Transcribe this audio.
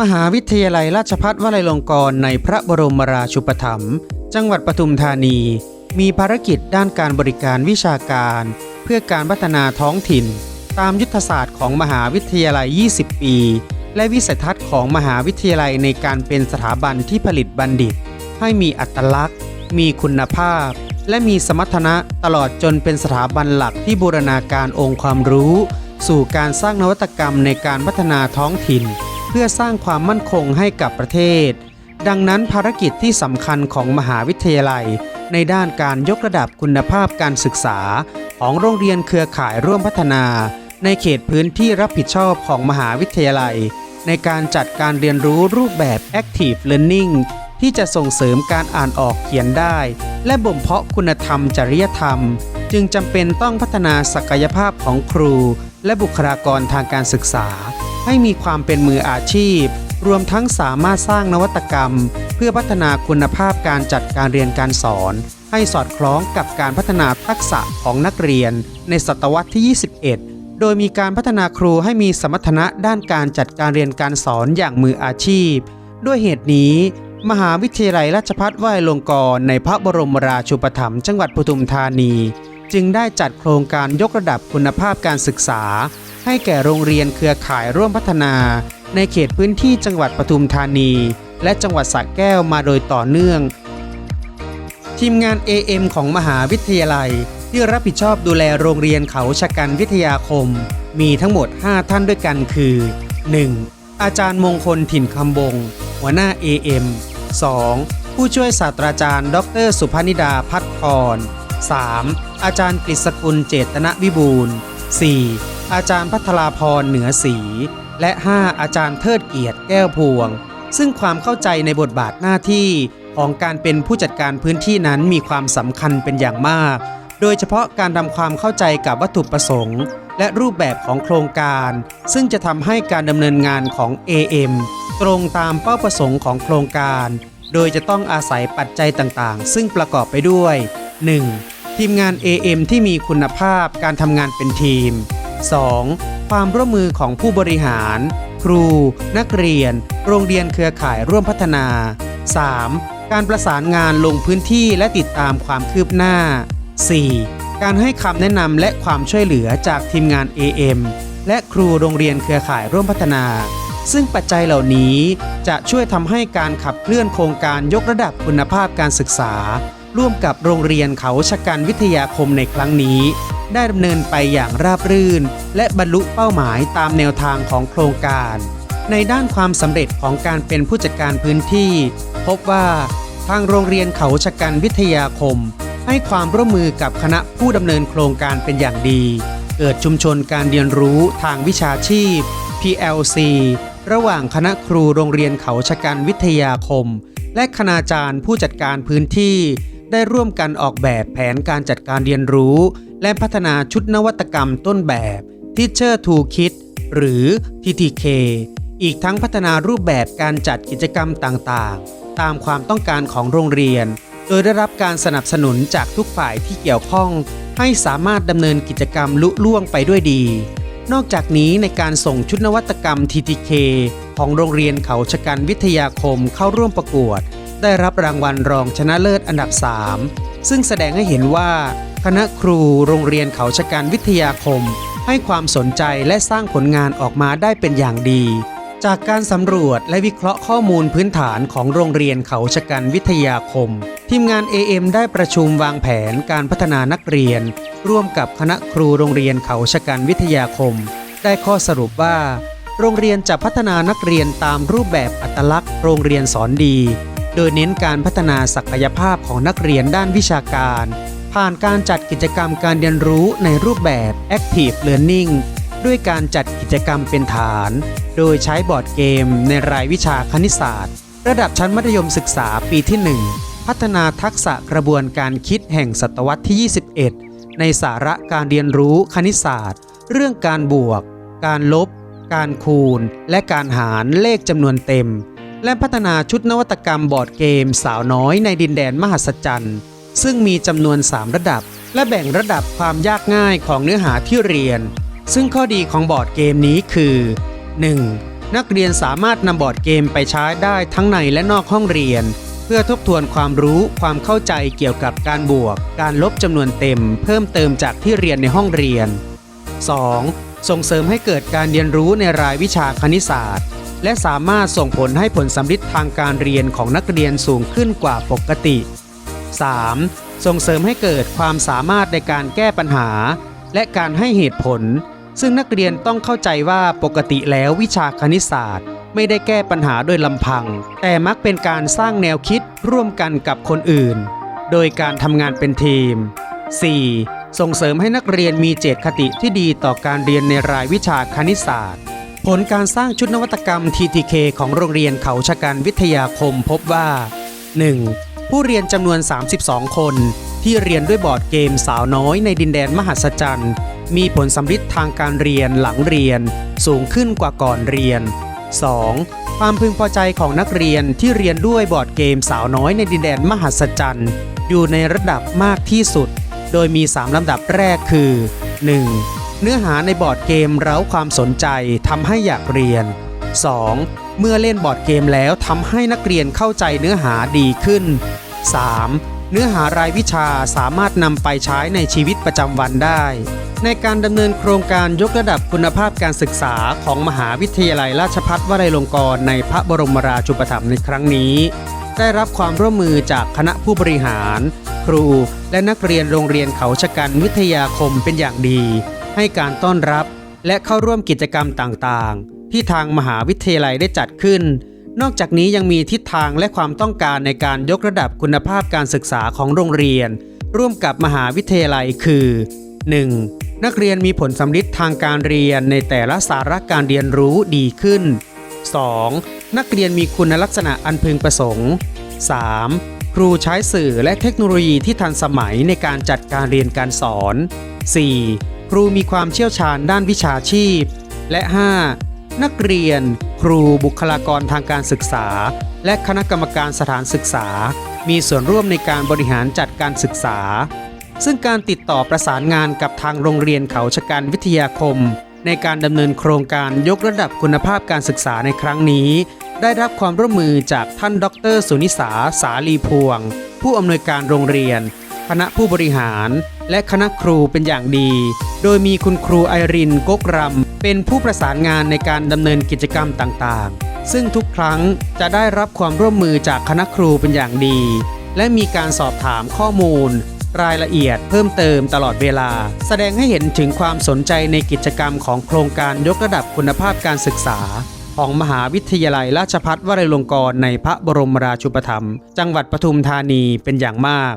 มหาวิทยาลัยราชภัฏวลัยลงกรณ์ในพระบรมราชูปถัมภ์จังหวัดปทุมธานี มีภารกิจด้านการบริการวิชาการ เพื่อการพัฒนาท้องถิ่น ตามยุทธศาสตร์ของมหาวิทยาลัย 20 ปี และวิสัยทัศน์ของมหาวิทยาลัยในการเป็นสถาบันที่ผลิตบัณฑิต ให้มีอัตลักษณ์ มีคุณภาพ และมีสมรรถนะตลอดจนเป็นสถาบันหลักที่บูรณาการองค์ความรู้ สู่การสร้างนวัตกรรมในการพัฒนาท้องถิ่น พื่อสร้างความมั่นคงให้กับประเทศ ดังนั้นภารกิจที่สำคัญของมหาวิทยาลัย ในด้านการยกระดับคุณภาพการศึกษา ของโรงเรียนเครือข่ายร่วมพัฒนา ในเขตพื้นที่รับผิดชอบของมหาวิทยาลัย ในการจัดการเรียนรู้รูปแบบ Active Learning ที่จะส่งเสริมการอ่านออกเขียนได้ และบ่มเพาะคุณธรรมจริยธรรม จึงจำเป็นต้องพัฒนาศักยภาพของครู และบุคลากรทางการศึกษา ให้มีความเป็นมืออาชีพ รวมทั้งสามารถสร้างนวัตกรรม เพื่อพัฒนาคุณภาพการจัดการเรียนการสอน ให้สอดคล้องกับการพัฒนาทักษะของนักเรียน ในศตวรรษที่ 21 โดยมีการพัฒนาครูให้มีสมรรถนะด้านการจัดการเรียนการสอนอย่างมืออาชีพ ด้วยเหตุนี้มหาวิทยาลัยราชภัฏวลัยลงกรณ์ในพระบรมราชูปถัมภ์จังหวัดปทุมธานี จึงได้จัดโครงการยกระดับคุณภาพการศึกษา ให้แก่โรงเรียนเครือข่ายร่วมพัฒนา ในเขตพื้นที่จังหวัดปทุมธานี และจังหวัดสระแก้วมาโดยต่อเนื่อง ทีมงาน AM ของมหาวิทยาลัย ที่รับผิดชอบดูแลโรงเรียนเขาชะกันวิทยาคม มีทั้งหมด 5 ท่านด้วยกันคือ 1. อาจารย์มงคลถิ่นคำบง หัวหน้า AM 2. ผู้ช่วยศาสตราจารย์ ดร สุพนิดาพัฒพร 3. อาจารย์กฤษกุลเจตนวิบูลย์ 4. อาจารย์พัทราพรเหนือศรีและ 5. อาจารย์เทิดเกียรติแก้วพวง ซึ่งความเข้าใจในบทบาทหน้าที่ของการเป็นผู้จัดการพื้นที่นั้นมีความสำคัญเป็นอย่างมาก โดยเฉพาะการทำความเข้าใจกับวัตถุประสงค์ และรูปแบบของโครงการ ซึ่งจะทำให้การดำเนินงานของ AM ตรงตามเป้าประสงค์ของโครงการ โดยจะต้องอาศัยปัจจัยต่างๆ ซึ่งประกอบไปด้วย 1. ทีมงาน AM ที่มีคุณภาพการทำงานเป็นทีม 2. ความร่วมมือของผู้บริหาร ครู นักเรียน โรงเรียนเครือข่ายร่วมพัฒนา 3. การประสานงานลงพื้นที่และติดตามความคืบหน้า 4. การให้คำแนะนำและความช่วยเหลือจากทีมงาน AM และครูโรงเรียนเครือข่ายร่วมพัฒนา ซึ่งปัจจัยเหล่านี้จะช่วยทำให้การขับเคลื่อนโครงการยกระดับคุณภาพการศึกษา ร่วมกับโรงเรียนเขาชะกันวิทยาคมในครั้งนี้ ได้ดำเนินไปอย่างราบรื่น และบรรลุเป้าหมายตามแนวทางของโครงการ ในด้านความสำเร็จของการเป็นผู้จัดการพื้นที่ พบว่าทางโรงเรียนเขาชะกันวิทยาคม ให้ความร่วมมือกับคณะผู้ดำเนินโครงการเป็นอย่างดี เกิดชุมชนการเรียนรู้ทางวิชาชีพ PLC ระหว่างคณะครูโรงเรียนเขาชะกันวิทยาคม และคณาจารย์ผู้จัดการพื้นที่ ได้ร่วมกันออกแบบแผนการจัดการเรียนรู้ และพัฒนาชุดนวัตกรรมต้นแบบ Teacher to Kit หรือ TTK อีกทั้งพัฒนารูปแบบการจัดกิจกรรมต่างๆ ตามความต้องการของโรงเรียน โดยได้รับการสนับสนุนจากทุกฝ่ายที่เกี่ยวข้อง ให้สามารถดำเนินกิจกรรมลุล่วงไปด้วยดี นอกจากนี้ในการส่งชุดนวัตกรรม TTK ของโรงเรียนเขาชะกันวิทยาคมเข้าร่วมประกวด ได้รับรางวัลรองชนะเลิศอันดับ 3 ซึ่งแสดงให้เห็นว่า คณะครูโรงเรียนเขาชะกันวิทยาคม ให้ความสนใจและสร้างผลงานออกมาได้เป็นอย่างดี จากการสำรวจและวิเคราะห์ข้อมูลพื้นฐานของโรงเรียนเขาชะกันวิทยาคม ทีมงาน AM ได้ประชุมวางแผนการพัฒนานักเรียน ร่วมกับคณะครูโรงเรียนเขาชะกันวิทยาคม ได้ข้อสรุปว่าโรงเรียนจะพัฒนานักเรียนตามรูปแบบอัตลักษณ์โรงเรียนสอนดี โดยเน้นการพัฒนาศักยภาพของนักเรียนด้านวิชาการ ผ่านการจัดกิจกรรมการเรียนรู้ในรูปแบบ Active Learning ด้วยการจัดกิจกรรมเป็นฐาน โดยใช้บอร์ดเกมในรายวิชาคณิตศาสตร์ ระดับชั้นมัธยมศึกษาปีที่ 1 พัฒนาทักษะกระบวนการคิดแห่งศตวรรษที่ 21 ในสาระการเรียนรู้คณิตศาสตร์ เรื่องการบวก การลบ การคูณ และการหารเลขจำนวนเต็ม และพัฒนาชุดนวัตกรรมบอร์ดเกมสาวน้อยในดินแดนมหัศจรรย์ ซึ่งมีจำนวน 3 ระดับ และแบ่งระดับความยากง่ายของเนื้อหาที่เรียน ซึ่งข้อดีของบอร์ดเกมนี้คือ 1. นักเรียนสามารถนำบอร์ดเกมไปใช้ได้ทั้งในและนอกห้องเรียน เพื่อทบทวนความรู้ความเข้าใจเกี่ยวกับการบวก การลบจำนวนเต็ม เพิ่มเติมจากที่เรียนในห้องเรียน 2. ส่งเสริมให้เกิดการเรียนรู้ในรายวิชาคณิตศาสตร์ และสามารถส่งผลให้ผลสำลิดทางการเรียนของนักเรียนสูงขึ้นกว่าปกติ 3. ส่งเสริมให้เกิดความสามารถในการแก้ปัญหา และการให้เหตุผล ซึ่งนักเรียนต้องเข้าใจว่าปกติแล้ววิชาคณิตศาสตร์ ไม่ได้แก้ปัญหาโดยลำพัง แต่มักเป็นการสร้างแนวคิดร่วมกันกับคนอื่น โดยการทำงานเป็นทีม 4. ส่งเสริมให้นักเรียนมีเจตคติที่ดีต่อการเรียนในรายวิชาคณิตศาสตร์ ผลการสร้างชุดนวัตกรรม TTK ของโรงเรียนเขาชะกันวิทยาคมพบว่า 1. ผู้เรียนจำนวน 32 คน ที่เรียนด้วยบอร์ดเกมสาวน้อยในดินแดนมหัศจรรย์ มีผลสำลิดทางการเรียนหลังเรียน สูงขึ้นกว่าก่อนเรียน 2. ความพึงพอใจของนักเรียนที่เรียนด้วยบอร์ดเกมสาวน้อยในดินแดนมหัศจรรย์ อยู่ในระดับมากที่สุด โดยมี 3 ลำดับแรกคือ 1. เนื้อหาในบอร์ดเกมเร้าความสนใจทำให้อยากเรียน 2. เมื่อเล่นบอร์ดเกมแล้วทำให้นักเรียนเข้าใจเนื้อหาดีขึ้น 3. เนื้อหารายวิชาสามารถนำไปใช้ในชีวิตประจำวันได้ ในการดำเนินโครงการยกระดับคุณภาพการศึกษาของมหาวิทยาลัยราชภัฏวลัยลงกรณ์ในพระบรมราชูปถัมภ์ในครั้งนี้ ได้รับความร่วมมือจากคณะผู้บริหาร ครูและนักเรียนโรงเรียนเขาชะกันวิทยาคมเป็นอย่างดี ให้การต้อนรับและเข้าร่วมกิจกรรมต่างๆ ที่ทางมหาวิทยาลัยได้จัดขึ้น นอกจากนี้ยังมีทิศทางและความต้องการในการยกระดับคุณภาพการศึกษาของโรงเรียน ร่วมกับมหาวิทยาลัยคือ 1. นักเรียนมีผลสำลิดทางการเรียนในแต่ละสาระการเรียนรู้ดีขึ้น 2. นักเรียนมีคุณลักษณะอันพึงประสงค์ 3. ครูใช้สื่อและเทคโนโลยีที่ทันสมัยในการจัดการเรียนการสอน 4. ครูมีความเชี่ยวชาญด้านวิชาชีพ และ 5. นักเรียน ครูบุคลากรทางการศึกษา และคณะกรรมการสถานศึกษา มีส่วนร่วมในการบริหารจัดการศึกษา ซึ่งการติดต่อประสานงานกับทางโรงเรียนเขาชะกันวิทยาคม ในการดำเนินโครงการยกระดับคุณภาพการศึกษาในครั้งนี้ ได้รับความร่วมมือจากท่านดร สุนิสาสาลีพวง ผู้อำนวยการโรงเรียน คณะผู้บริหาร และคณะครูเป็นอย่างดี โดยมีคุณครูไอรินกกรำ เป็นผู้ประสานงานในการดำเนินกิจกรรมต่างๆ ซึ่งทุกครั้งจะได้รับความร่วมมือจากคณะครูเป็นอย่างดี และมีการสอบถามข้อมูล รายละเอียดเพิ่มเติมตลอดเวลา แสดงให้เห็นถึงความสนใจในกิจกรรมของโครงการยกระดับคุณภาพการศึกษา ของมหาวิทยาลัยราชภัฏวลัยลงกรณ์ในพระบรมราชูปถัมภ์จังหวัดปทุมธานีเป็นอย่างมาก